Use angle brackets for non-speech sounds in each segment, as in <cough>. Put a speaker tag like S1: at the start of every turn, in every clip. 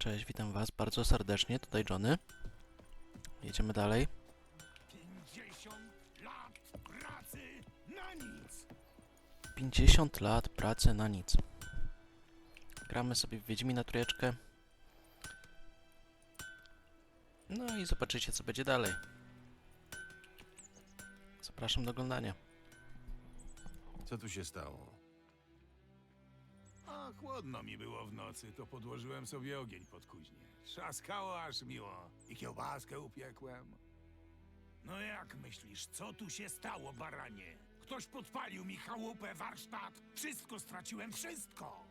S1: Cześć, witam was bardzo serdecznie, tutaj Johnny. Jedziemy dalej.
S2: 50 lat pracy na nic.
S1: 50 lat pracy na nic. Gramy sobie w Wiedźmina trójeczkę. No i zobaczycie co będzie dalej. Zapraszam do oglądania.
S3: Co tu się stało?
S2: A chłodno mi było w nocy, to podłożyłem sobie ogień pod kuźnię. Trzaskało aż miło i kiełbaskę upiekłem. No jak myślisz, co tu się stało, baranie? Ktoś podpalił mi chałupę, warsztat. Wszystko straciłem, wszystko.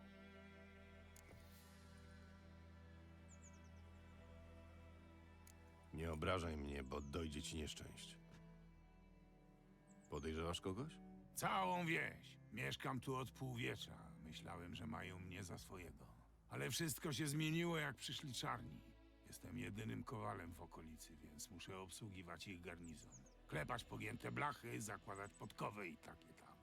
S3: Nie obrażaj mnie, bo dojdzie ci nieszczęść. Podejrzewasz kogoś?
S2: Całą wieś. Mieszkam tu od półwiecza. Myślałem, że mają mnie za swojego. Ale wszystko się zmieniło, jak przyszli czarni. Jestem jedynym kowalem w okolicy, więc muszę obsługiwać ich garnizon. Klepać pogięte blachy, zakładać podkowy i takie tam.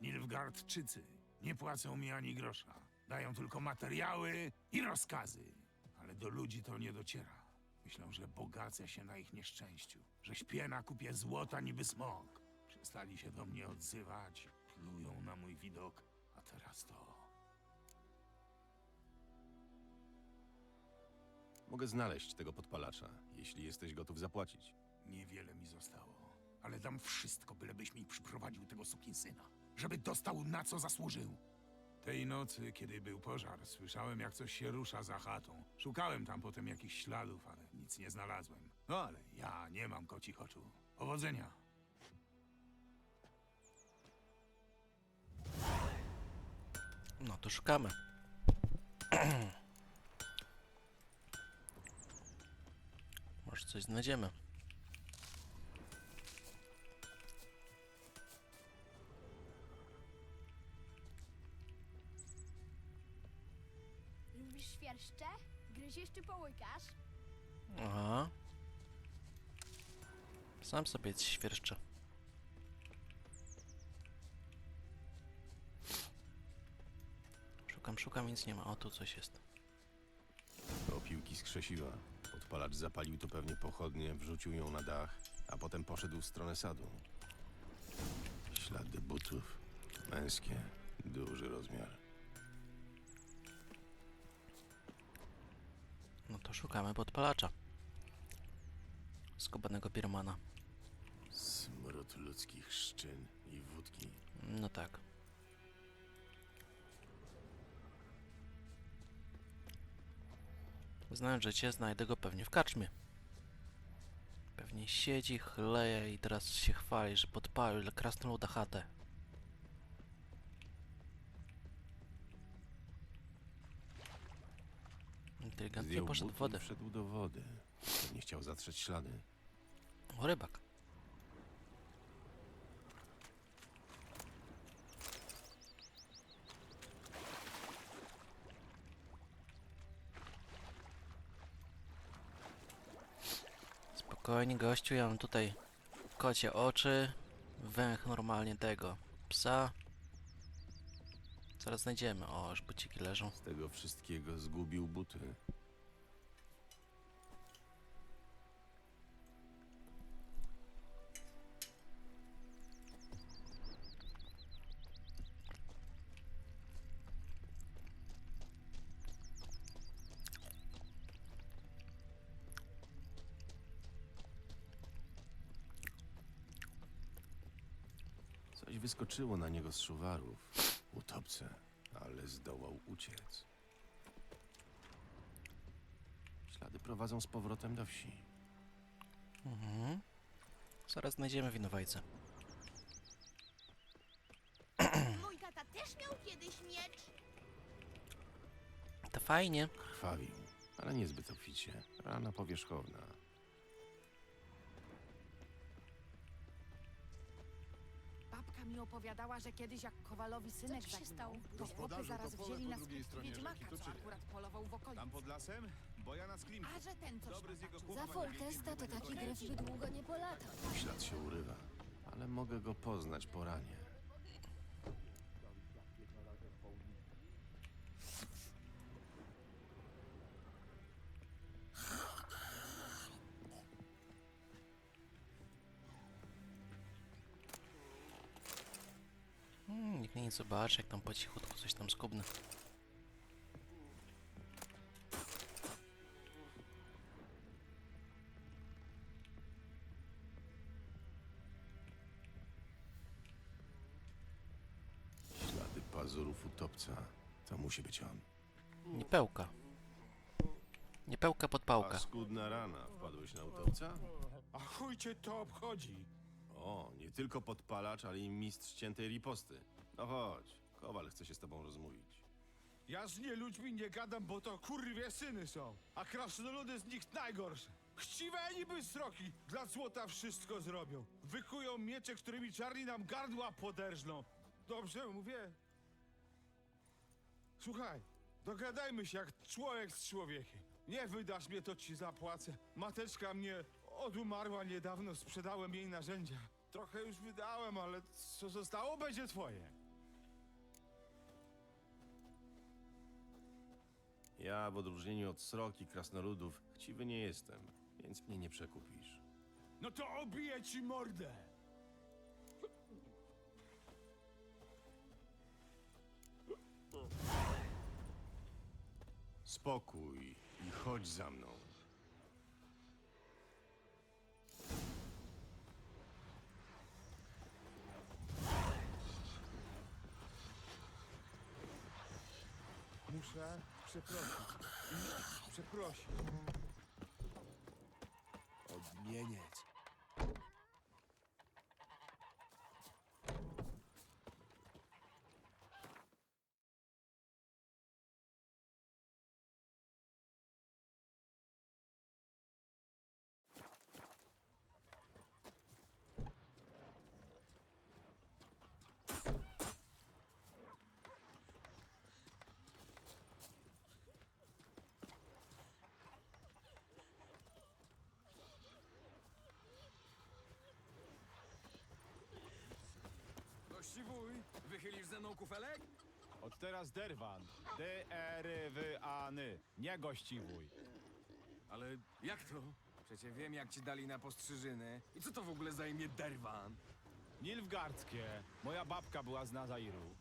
S2: Nilfgaardczycy nie płacą mi ani grosza. Dają tylko materiały i rozkazy. Ale do ludzi to nie dociera. Myślą, że bogacę się na ich nieszczęściu, że śpię na kupie złota niby smok. Przestali się do mnie odzywać, plują na mój widok, a teraz to...
S3: Mogę znaleźć tego podpalacza, jeśli jesteś gotów zapłacić.
S2: Niewiele mi zostało, ale dam wszystko, bylebyś mi przyprowadził tego sukinsyna, żeby dostał na co zasłużył. Tej nocy, kiedy był pożar, słyszałem jak coś się rusza za chatą. Szukałem tam potem jakichś śladów, ale nic nie znalazłem. No ale ja nie mam kocich oczu. Powodzenia.
S1: No to szukamy. <clears throat> Może coś znajdziemy.
S4: Lubisz świerszcze? Gryziesz czy połykasz?
S1: Aha. Sam sobie świerszczę. Szukam, szukam, nic nie ma. O, tu coś jest.
S3: To opiłki z krzesiwa. Podpalacz zapalił tu pewnie pochodnie, wrzucił ją na dach, a potem poszedł w stronę sadu. Ślady butów. Męskie. Duży rozmiar.
S1: No to szukamy podpalacza. Skubanego piromana.
S3: Smród ludzkich szczyn i wódki.
S1: No tak. Znając życie, znajdę go pewnie w karczmie. Pewnie siedzi, chleje i teraz się chwali, że podpalił ile krasnoluda chatę. Inteligentnie
S3: Zdjął
S1: poszedł w
S3: buty i
S1: wodę.
S3: Wszedł do wody. Nie chciał zatrzeć ślady.
S1: O, rybak. Spokojnie, gościu, ja mam tutaj kocie oczy, węch normalnie tego psa. Zaraz znajdziemy. O, już buciki leżą.
S3: Z tego wszystkiego zgubił buty. Coś wyskoczyło na niego z szuwarów. Utopce, ale zdołał uciec. Ślady prowadzą z powrotem do wsi.
S1: Mhm. Zaraz znajdziemy winowajcę. <clears throat>
S4: Mój tata też miał kiedyś miecz.
S1: To fajnie.
S3: Krwawił, ale niezbyt obficie. Rana powierzchowna.
S5: Babka mi opowiadała, że kiedyś jak Kowalowi synek
S4: ci się
S5: zaginął,
S4: stało?
S5: to chłopy
S6: Gospodarzu,
S5: zaraz
S6: to pole
S5: wzięli
S6: po
S5: na
S6: drugiej
S5: skup
S6: stronie
S5: wiedźmaka,
S6: rzeki, to
S5: co
S6: czyje?
S5: akurat polował w okolicy.
S6: Tam pod lasem? Bo ja na sklimku.
S5: A że ten coś
S6: Dobry z jego
S4: Za Foltesta to taki gryf by długo nie polatał.
S3: Ślad się urywa, ale mogę go poznać po ranie.
S1: I zobacz, jak tam po cichutku coś tam skubny.
S3: Ślady pazurów utopca. To musi być on.
S1: Niepełka. Niepełka podpałka.
S3: Paskudna rana. Wpadłeś na utopca?
S2: A chuj cię to obchodzi.
S3: O, nie tylko podpalacz, ale i mistrz ciętej riposty. No chodź, Kowal chce się z tobą rozmówić.
S6: Ja z nie ludźmi nie gadam, bo to kurwie syny są. A krasnoludy z nich najgorsze. Chciwe niby sroki, dla złota wszystko zrobią. Wykują miecze, którymi czarni nam gardła poderżną. Dobrze mówię? Słuchaj, dogadajmy się jak człowiek z człowiekiem. Nie wydasz mnie, to ci zapłacę. Mateczka mnie odumarła niedawno, sprzedałem jej narzędzia. Trochę już wydałem, ale co zostało, będzie twoje.
S3: Ja, w odróżnieniu od sroki krasnoludów, chciwy nie jestem, więc mnie nie przekupisz.
S6: No to obiję ci mordę!
S3: Spokój i chodź za mną.
S6: Muszę przeprosić. Przeprosić.
S2: Odmieniec.
S7: Gości wuj, wychylisz ze mną kufelek?
S6: Od teraz Derwan. D-E-R-W-A-N-Y. Nie gościwuj.
S7: Ale jak to? Przecie wiem, jak ci dali na postrzyżynę. I co to w ogóle za imię Derwan?
S6: Nilfgardzkie. Moja babka była z Nazairu.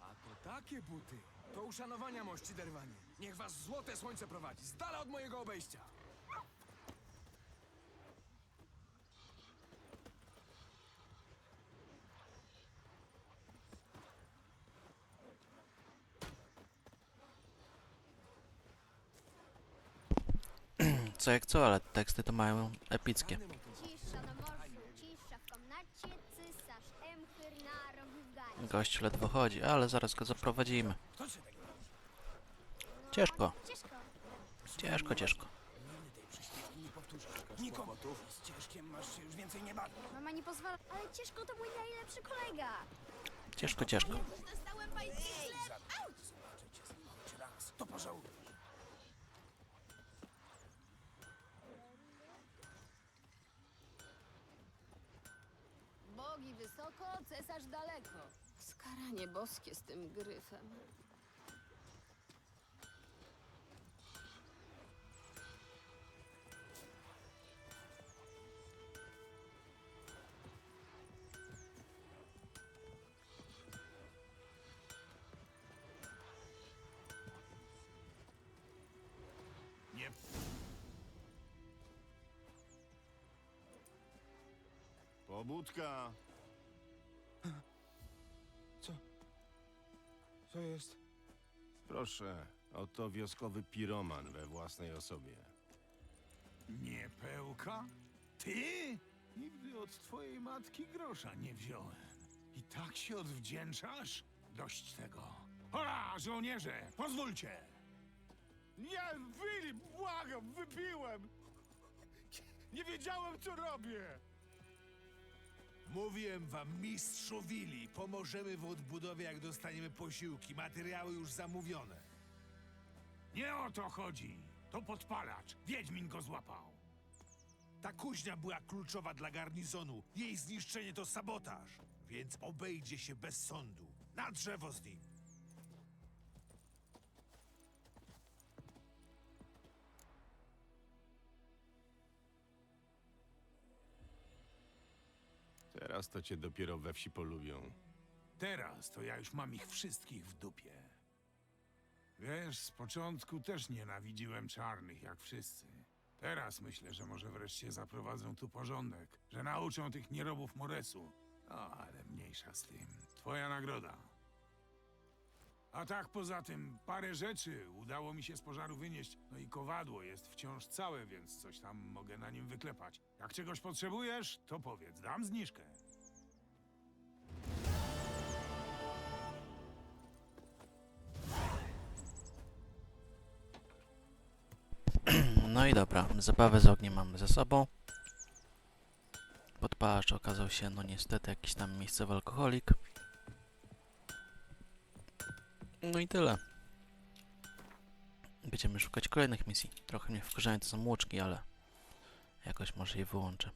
S7: A to takie buty. To uszanowania mości Derwanie. Niech was złote słońce prowadzi, z dala od mojego obejścia.
S1: Co jak co, ale teksty to mają epickie. Gość ledwo chodzi, ale zaraz go zaprowadzimy. Ciężko,
S4: Ciężko.
S1: ciężko.
S7: Z ciężkiem masz się już więcej nie bawić.
S4: Mama nie pozwala, ale ciężko to mój najlepszy kolega.
S1: Ciężko, ciężko.
S4: Dostałem
S5: wysoko, cesarz daleko. Skaranie boskie z tym gryfem.
S2: Nie
S3: Pobudka!
S6: Co jest?
S3: Proszę, oto wioskowy piroman we własnej osobie.
S2: Nie pełka? Ty? Nigdy od twojej matki grosza nie wziąłem. I tak się odwdzięczasz? Dość tego. Hola, żołnierze! Pozwólcie!
S6: Nie, Willy, błagam, wypiłem! Nie wiedziałem, co robię!
S8: Mówiłem wam, mistrzu Willi, pomożemy w odbudowie, jak dostaniemy posiłki. Materiały już zamówione.
S2: Nie o to chodzi. To podpalacz. Wiedźmin go złapał.
S8: Ta kuźnia była kluczowa dla garnizonu. Jej zniszczenie to sabotaż, więc obejdzie się bez sądu. Na drzewo z nim.
S3: Teraz to cię dopiero we wsi polubią.
S2: Teraz to ja już mam ich wszystkich w dupie. Wiesz, z początku też nienawidziłem czarnych, jak wszyscy. Teraz myślę, że może wreszcie zaprowadzą tu porządek, że nauczą tych nierobów Moresu. O, ale mniejsza z tym. Twoja nagroda. A tak poza tym, parę rzeczy udało mi się z pożaru wynieść. No i kowadło jest wciąż całe, więc coś tam mogę na nim wyklepać. Jak czegoś potrzebujesz, to powiedz, dam zniżkę.
S1: No i dobra, zabawę z ogniem mamy za sobą. Podpalacz okazał się, no niestety, jakiś tam miejscowy alkoholik. No i tyle. Będziemy szukać kolejnych misji. Trochę mnie wkurzają to są łuczki, ale jakoś może je wyłączę.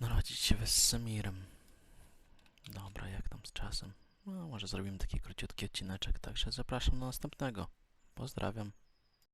S1: Narodzić się z Samirem. Dobra, jak tam z czasem? No, może zrobimy taki króciutki odcineczek, także zapraszam do następnego. Pozdrawiam.